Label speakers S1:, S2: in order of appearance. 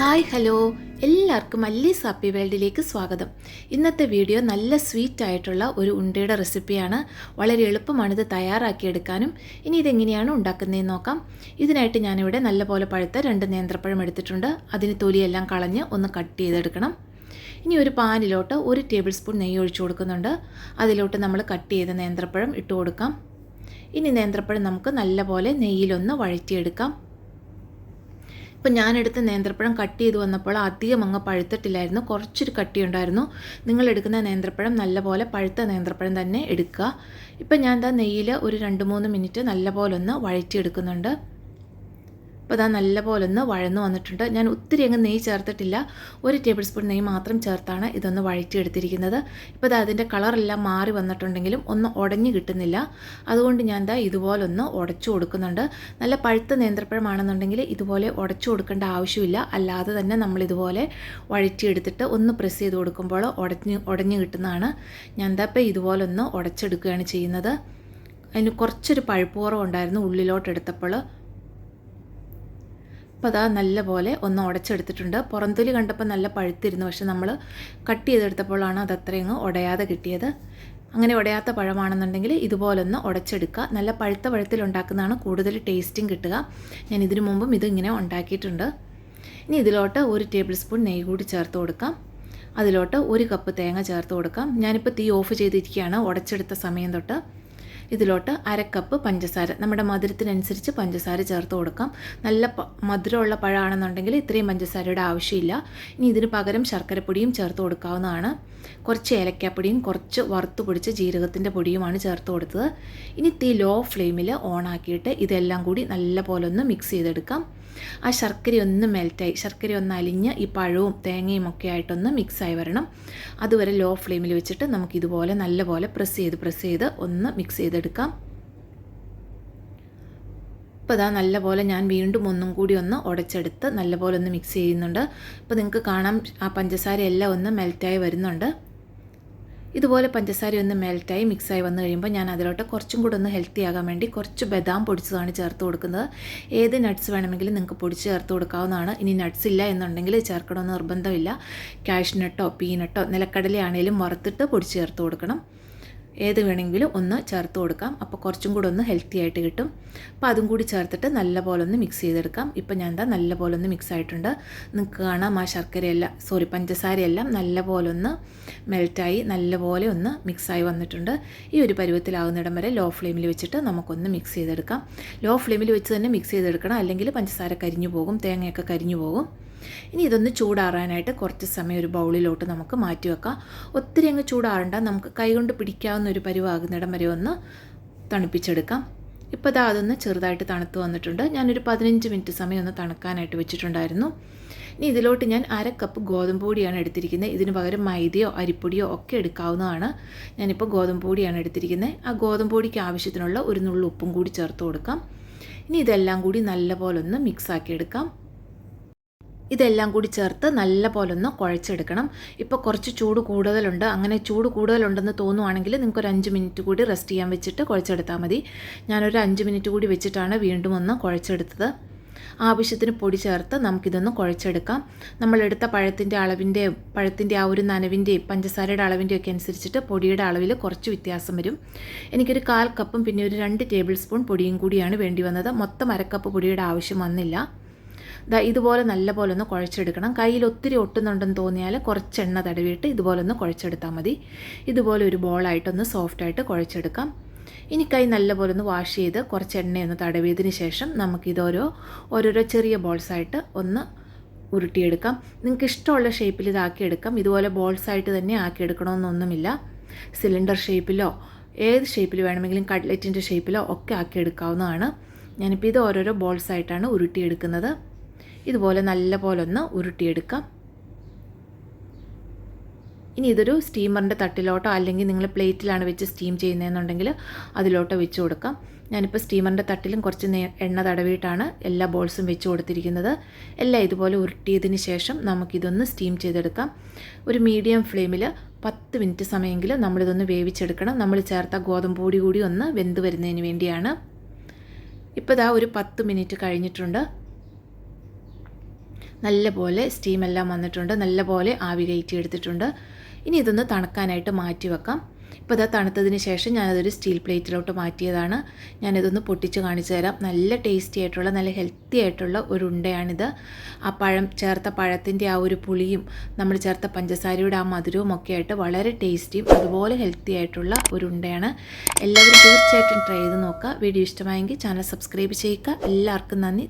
S1: Hi hello. എല്ലാവർക്കും അല്ലീസ് happy വേൾഡിലേക്ക് സ്വാഗതം. ഇന്നത്തെ വീഡിയോ നല്ല സ്വീറ്റ് ആയിട്ടുള്ള ഒരു ഉണ്ടയുടെ റെസിപ്പിയാണ്. വളരെ എളുപ്പമാണ് ഇത് തയ്യാറാക്കിയെടുക്കാനും. ഇനി ഇതെങ്ങനെയാണ് ഉണ്ടാക്കുന്നതെന്ന് നോക്കാം. ഇതിനായിട്ട് ഞാനിവിടെ നല്ലപോലെ പഴുത്ത രണ്ട് നേന്ത്രപ്പഴം എടുത്തിട്ടുണ്ട്. അതിന് തൊലിയെല്ലാം കളഞ്ഞ് ഒന്ന് കട്ട് ചെയ്തെടുക്കണം. ഇനി ഒരു പാനിലോട്ട് ഒരു ടേബിൾ സ്പൂൺ നെയ്യ് ഒഴിച്ചു കൊടുക്കുന്നുണ്ട്. അതിലോട്ട് നമ്മൾ കട്ട് ചെയ്ത നേന്ത്രപ്പഴം ഇട്ട് കൊടുക്കാം. ഇനി നേന്ത്രപ്പഴം നമുക്ക് നല്ലപോലെ നെയ്യിലൊന്ന് വഴറ്റിയെടുക്കാം. ഇപ്പം ഞാനെടുത്ത നേന്ത്രപ്പഴം കട്ട് ചെയ്ത് വന്നപ്പോൾ അധികം അങ്ങ് പഴുത്തിട്ടില്ലായിരുന്നു. കുറച്ചൊരു കട്ടിയുണ്ടായിരുന്നു. നിങ്ങൾ എടുക്കുന്ന നേന്ത്രപ്പഴം നല്ലപോലെ പഴുത്ത നേന്ത്രപ്പഴം തന്നെ എടുക്കുക. ഇപ്പം ഞാൻ എന്താ നെയ്യിൽ ഒരു രണ്ട് മൂന്ന് മിനിറ്റ് നല്ലപോലെ ഒന്ന് വഴറ്റിയെടുക്കുന്നുണ്ട്. അപ്പോൾ അതാ നല്ലപോലെ ഒന്ന് വഴന്ന് വന്നിട്ടുണ്ട്. ഞാൻ ഒത്തിരി അങ്ങ് നെയ്യ് ചേർത്തിട്ടില്ല. ഒരു ടേബിൾ സ്പൂൺ നെയ്യ് മാത്രം ചേർത്താണ് ഇതൊന്ന് വഴറ്റിയെടുത്തിരിക്കുന്നത്. ഇപ്പോൾ അത് അതിന്റെ കളറെല്ലാം മാറി വന്നിട്ടുണ്ടെങ്കിലും ഒന്ന് ഉടഞ്ഞു കിട്ടുന്നില്ല. അതുകൊണ്ട് ഞാൻ ദാ ഇതുപോലൊന്ന് ഉടച്ചു കൊടുക്കുന്നുണ്ട്. നല്ല പഴുത്ത നേന്ത്രപ്പഴമാണെന്നുണ്ടെങ്കിൽ ഇതുപോലെ ഉടച്ചു കൊടുക്കേണ്ട ആവശ്യമില്ല. അല്ലാതെ തന്നെ നമ്മൾ ഇതുപോലെ വഴറ്റിയെടുത്തിട്ട് ഒന്ന് പ്രസ് ചെയ്ത് കൊടുക്കുമ്പോൾ ഉടഞ്ഞ് ഉടഞ്ഞു കിട്ടുന്നതാണ്. ഞാൻ ദാ ഇപ്പോൾ ഇതുപോലൊന്ന് ഉടച്ചെടുക്കുകയാണ് ചെയ്യുന്നത്. അതിന് കുറച്ചൊരു പഴുപ്പുറവ് ഉണ്ടായിരുന്നു ഉള്ളിലോട്ട് എടുത്തപ്പോൾ അപ്പോൾ അതാ നല്ലപോലെ ഒന്ന് ഉടച്ചെടുത്തിട്ടുണ്ട്. പുറന്തൊലി കണ്ടപ്പോൾ നല്ല പഴുത്തിരുന്നു. പക്ഷെ നമ്മൾ കട്ട് ചെയ്തെടുത്തപ്പോഴാണ് അത് അത്രയും ഉടയാതെ കിട്ടിയത്. അങ്ങനെ ഉടയാത്ത പഴമാണെന്നുണ്ടെങ്കിൽ ഇതുപോലൊന്ന് ഉടച്ചെടുക്കുക. നല്ല പഴുത്ത പഴുത്തിൽ ഉണ്ടാക്കുന്നതാണ് കൂടുതൽ ടേസ്റ്റും കിട്ടുക. ഞാൻ ഇതിനു മുമ്പും ഇതിങ്ങനെ ഉണ്ടാക്കിയിട്ടുണ്ട്. ഇനി ഇതിലോട്ട് ഒരു ടേബിൾ സ്പൂൺ നെയ്യ് കൂടി ചേർത്ത് കൊടുക്കാം. അതിലോട്ട് ഒരു കപ്പ് തേങ്ങ ചേർത്ത് കൊടുക്കാം. ഞാനിപ്പോൾ തീ ഓഫ് ചെയ്തിരിക്കുകയാണ് ഉടച്ചെടുത്ത സമയം തൊട്ട്. ഇതിലോട്ട് അരക്കപ്പ് പഞ്ചസാര. നമ്മുടെ മധുരത്തിനനുസരിച്ച് പഞ്ചസാര ചേർത്ത് കൊടുക്കാം. നല്ല മധുരമുള്ള പഴമാണെന്നുണ്ടെങ്കിൽ ഇത്രയും പഞ്ചസാരയുടെ ആവശ്യമില്ല. ഇനി ഇതിന് പകരം ശർക്കരപ്പൊടിയും ചേർത്ത് കൊടുക്കാവുന്നതാണ്. കുറച്ച് ഏലക്കാപ്പൊടിയും കുറച്ച് വറുത്ത് പൊടിച്ച ജീരകത്തിന്റെ പൊടിയുമാണ് ചേർത്ത് കൊടുത്തത്. ഇനി തീ ലോ ഫ്ലെയിമിൽ ഓണാക്കിയിട്ട് ഇതെല്ലാം കൂടി നല്ല പോലെ ഒന്ന് മിക്സ് ചെയ്തെടുക്കാം. ആ ശർക്കര ഒന്ന് മെൽറ്റായി ശർക്കര ഒന്ന് അലിഞ്ഞ് ഈ പഴവും തേങ്ങയും ഒക്കെ ആയിട്ടൊന്ന് മിക്സായി വരണം. അതുവരെ ലോ ഫ്ലെയിമിൽ വെച്ചിട്ട് നമുക്ക് ഇതുപോലെ നല്ലപോലെ പ്രസ് ചെയ്ത് പ്രസ് ചെയ്ത് ഒന്ന് മിക്സ് ചെയ്തെടുക്കാം ഇപ്പോൾ ഇതാ നല്ലപോലെ ഞാൻ വീണ്ടും ഒന്നും കൂടി ഒന്ന് ഉടച്ചെടുത്ത് നല്ലപോലെ ഒന്ന് മിക്സ് ചെയ്യുന്നുണ്ട്. ഇപ്പോൾ നിങ്ങൾക്ക് കാണാം ആ പഞ്ചസാര എല്ലാം ഒന്ന് മെൽറ്റായി വരുന്നുണ്ട്. ഇതുപോലെ പഞ്ചസാര ഒന്ന് മെൽറ്റായി മിക്സായി വന്നു കഴിയുമ്പോൾ ഞാൻ അതിലോട്ട് കുറച്ചും കൂടെ ഒന്ന് ഹെൽത്തി ആകാൻ വേണ്ടി കുറച്ച് ബദാം പൊടിച്ചതാണ് ചേർത്ത് കൊടുക്കുന്നത്. ഏത് നട്ട്സ് വേണമെങ്കിലും നിങ്ങൾക്ക് പൊടിച്ച് ചേർത്ത് കൊടുക്കാവുന്നതാണ്. ഇനി നട്ട്സ് ഇല്ല എന്നുണ്ടെങ്കിൽ ചേർക്കണമെന്ന് നിർബന്ധമില്ല. കാഷ്നട്ടോ പീനട്ടോ നിലക്കടലയാണേലും വറുത്തിട്ട് പൊടിച്ച് ചേർത്ത് കൊടുക്കണം. ഏത് വേണമെങ്കിലും ഒന്ന് ചേർത്ത് കൊടുക്കാം. അപ്പോൾ കുറച്ചും കൂടെ ഒന്ന് ഹെൽത്തി ആയിട്ട് കിട്ടും. അപ്പോൾ അതും കൂടി ചേർത്തിട്ട് നല്ലപോലെ ഒന്ന് മിക്സ് ചെയ്തെടുക്കാം. ഇപ്പം ഞാൻ എന്താ നല്ലപോലെ ഒന്ന് മിക്സ് ആയിട്ടുണ്ട്. നിങ്ങൾക്ക് കാണാം ആ ശർക്കരയെല്ലാം സോറി പഞ്ചസാരയെല്ലാം നല്ലപോലെ ഒന്ന് മെൽറ്റായി നല്ലപോലെ ഒന്ന് മിക്സായി വന്നിട്ടുണ്ട്. ഈ ഒരു പരുവത്തിലാവുന്നിടം വരെ ലോ ഫ്ലെയിമിൽ വെച്ചിട്ട് നമുക്കൊന്ന് മിക്സ് ചെയ്തെടുക്കാം. ലോ ഫ്ലെയിമിൽ വെച്ച് തന്നെ മിക്സ് ചെയ്തെടുക്കണം. അല്ലെങ്കിൽ പഞ്ചസാര കരിഞ്ഞു പോകും തേങ്ങയൊക്കെ കരിഞ്ഞു പോകും. ഇനി ഇതൊന്ന് ചൂടാറാനായിട്ട് കുറച്ച് സമയം ഒരു ബൗളിലോട്ട് നമുക്ക് മാറ്റി വെക്കാം. ഒത്തിരി അങ്ങ് ചൂടാറണ്ട. നമുക്ക് കൈകൊണ്ട് പിടിക്കാവുന്ന ഒരു പരിവാകുന്നിടം വരെ ഒന്ന് തണുപ്പിച്ചെടുക്കാം. ഇപ്പോൾ ഇതാ അതൊന്ന് ചെറുതായിട്ട് തണുത്ത് വന്നിട്ടുണ്ട്. ഞാനൊരു പതിനഞ്ച് മിനിറ്റ് സമയം ഒന്ന് തണുക്കാനായിട്ട് വെച്ചിട്ടുണ്ടായിരുന്നു. ഇനി ഇതിലോട്ട് ഞാൻ അര കപ്പ് ഗോതമ്പ് പൊടിയാണ് എടുത്തിരിക്കുന്നത്. ഇതിന് പകരം മൈദയോ അരിപ്പൊടിയോ ഒക്കെ എടുക്കാവുന്നതാണ്. ഞാനിപ്പോൾ ഗോതമ്പ് പൊടിയാണ് എടുത്തിരിക്കുന്നത്. ആ ഗോതമ്പ് പൊടിക്ക് ആവശ്യത്തിനുള്ള ഒരു നുള്ളു ഉപ്പും കൂടി ചേർത്ത് കൊടുക്കാം. ഇനി ഇതെല്ലാം കൂടി നല്ലപോലെ ഒന്ന് മിക്സാക്കി എടുക്കാം. ഇതെല്ലാം കൂടി ചേർത്ത് നല്ല പോലെ ഒന്ന് കുഴച്ചെടുക്കണം. ഇപ്പോൾ കുറച്ച് ചൂട് കൂടുതലുണ്ട്. അങ്ങനെ ചൂട് കൂടുതലുണ്ടെന്ന് തോന്നുവാണെങ്കിൽ നിങ്ങൾക്ക് ഒരു അഞ്ച് മിനിറ്റ് കൂടി റെസ്റ്റ് ചെയ്യാൻ വെച്ചിട്ട് കുഴച്ചെടുത്താൽ മതി. ഞാനൊരു അഞ്ച് മിനിറ്റ് കൂടി വെച്ചിട്ടാണ് വീണ്ടും ഒന്ന് കുഴച്ചെടുത്തത്. ആവശ്യത്തിന് പൊടി ചേർത്ത് നമുക്കിതൊന്ന് കുഴച്ചെടുക്കാം. നമ്മളെടുത്ത പഴത്തിന്റെ അളവിന്റെ പഴത്തിന്റെ ആ ഒരു നനവിന്റെയും പഞ്ചസാരയുടെ അളവിന്റെയും ഒക്കെ അനുസരിച്ചിട്ട് പൊടിയുടെ അളവിൽ കുറച്ച് വ്യത്യാസം വരും. എനിക്കൊരു കാൽ കപ്പും പിന്നെ ഒരു രണ്ട് ടേബിൾ സ്പൂൺ പൊടിയും കൂടിയാണ് വേണ്ടി വന്നത്. മൊത്തം അരക്കപ്പ് പൊടിയുടെ ആവശ്യം വന്നില്ല. ദാ ഇതുപോലെ നല്ല പോലെ ഒന്ന് കുഴച്ചെടുക്കണം. കയ്യിൽ ഒത്തിരി ഒട്ടുന്നുണ്ടെന്ന് തോന്നിയാൽ കുറച്ച് എണ്ണ തടവിയിട്ട് ഇതുപോലെ ഒന്ന് കുഴച്ചെടുത്താൽ മതി. ഇതുപോലെ ഒരു ബോളായിട്ടൊന്ന് സോഫ്റ്റായിട്ട് കുഴച്ചെടുക്കാം. ഇനി കൈ നല്ലപോലെ ഒന്ന് വാഷ് ചെയ്ത് കുറച്ച് എണ്ണയൊന്ന് തടവിയതിന് ശേഷം നമുക്കിതോരോ ഓരോരോ ചെറിയ ബോൾസായിട്ട് ഒന്ന് ഉരുട്ടിയെടുക്കാം. നിങ്ങൾക്ക് ഇഷ്ടമുള്ള ഷേപ്പിൽ ഇതാക്കിയെടുക്കാം ഇതുപോലെ ബോൾസായിട്ട് തന്നെ ആക്കിയെടുക്കണമെന്നൊന്നുമില്ല. സിലിണ്ടർ ഷേപ്പിലോ ഏത് ഷേപ്പിൽ വേണമെങ്കിലും കട്ട്ലറ്റിന്റെ ഷേപ്പിലോ ഒക്കെ ആക്കിയെടുക്കാവുന്നതാണ്. ഞാനിപ്പോൾ ഇത് ഓരോരോ ബോൾസായിട്ടാണ് ഉരുട്ടിയെടുക്കുന്നത്. ഇതുപോലെ നല്ല പോലെ ഒന്ന് ഉരുട്ടിയെടുക്കാം. ഇനി ഇതൊരു സ്റ്റീമറിന്റെ തട്ടിലോട്ടോ അല്ലെങ്കിൽ നിങ്ങൾ പ്ലേറ്റിലാണ് വെച്ച് സ്റ്റീം ചെയ്യുന്നതെന്നുണ്ടെങ്കിൽ അതിലോട്ടോ വെച്ച് കൊടുക്കാം. ഞാനിപ്പോൾ സ്റ്റീമറിന്റെ തട്ടിലും കുറച്ച് എണ്ണ തടവിയിട്ടാണ് എല്ലാ ബോൾസും വെച്ച് കൊടുത്തിരിക്കുന്നത്. എല്ലാം ഇതുപോലെ ഉരുട്ടിയതിന് ശേഷം നമുക്കിതൊന്ന് സ്റ്റീം ചെയ്തെടുക്കാം. ഒരു മീഡിയം ഫ്ലെയിമിൽ പത്ത് മിനിറ്റ് സമയമെങ്കിലും നമ്മളിതൊന്ന് വേവിച്ചെടുക്കണം. നമ്മൾ ചേർത്ത ഗോതമ്പ് പൊടി കൂടി ഒന്ന് വെന്ത് വരുന്നതിന് വേണ്ടിയാണ്. ഇപ്പോൾ ഇതാ ഒരു പത്ത് മിനിറ്റ് കഴിഞ്ഞിട്ടുണ്ട്. നല്ലപോലെ പോലെ സ്റ്റീമെല്ലാം വന്നിട്ടുണ്ട്. നല്ലപോലെ ആവി കയറ്റി എടുത്തിട്ടുണ്ട്. ഇനി ഇതൊന്ന് തണുക്കാനായിട്ട് മാറ്റി വെക്കാം. ഇപ്പോൾ ഇതാ തണുത്തതിന് ശേഷം ഞാനതൊരു സ്റ്റീൽ പ്ലേറ്റിലോട്ട് മാറ്റിയതാണ്. ഞാനിതൊന്ന് പൊട്ടിച്ച് കാണിച്ചു തരാം. നല്ല ടേസ്റ്റി ആയിട്ടുള്ള നല്ല ഹെൽത്തി ആയിട്ടുള്ള ഒരു ഉണ്ടയാണിത്. ആ പഴം ചേർത്ത പഴത്തിന്റെ ആ ഒരു പുളിയും നമ്മൾ ചേർത്ത പഞ്ചസാരയുടെ ആ മധുരവും ഒക്കെ ആയിട്ട് വളരെ ടേസ്റ്റിയും അതുപോലെ ഹെൽത്തി ആയിട്ടുള്ള ഒരു ഉണ്ടയാണ്. എല്ലാവരും തീർച്ചയായിട്ടും ട്രൈ ചെയ്ത് നോക്കുക. വീഡിയോ ഇഷ്ടമായെങ്കിൽ ചാനൽ സബ്സ്ക്രൈബ് ചെയ്യുക. എല്ലാവർക്കും നന്ദി.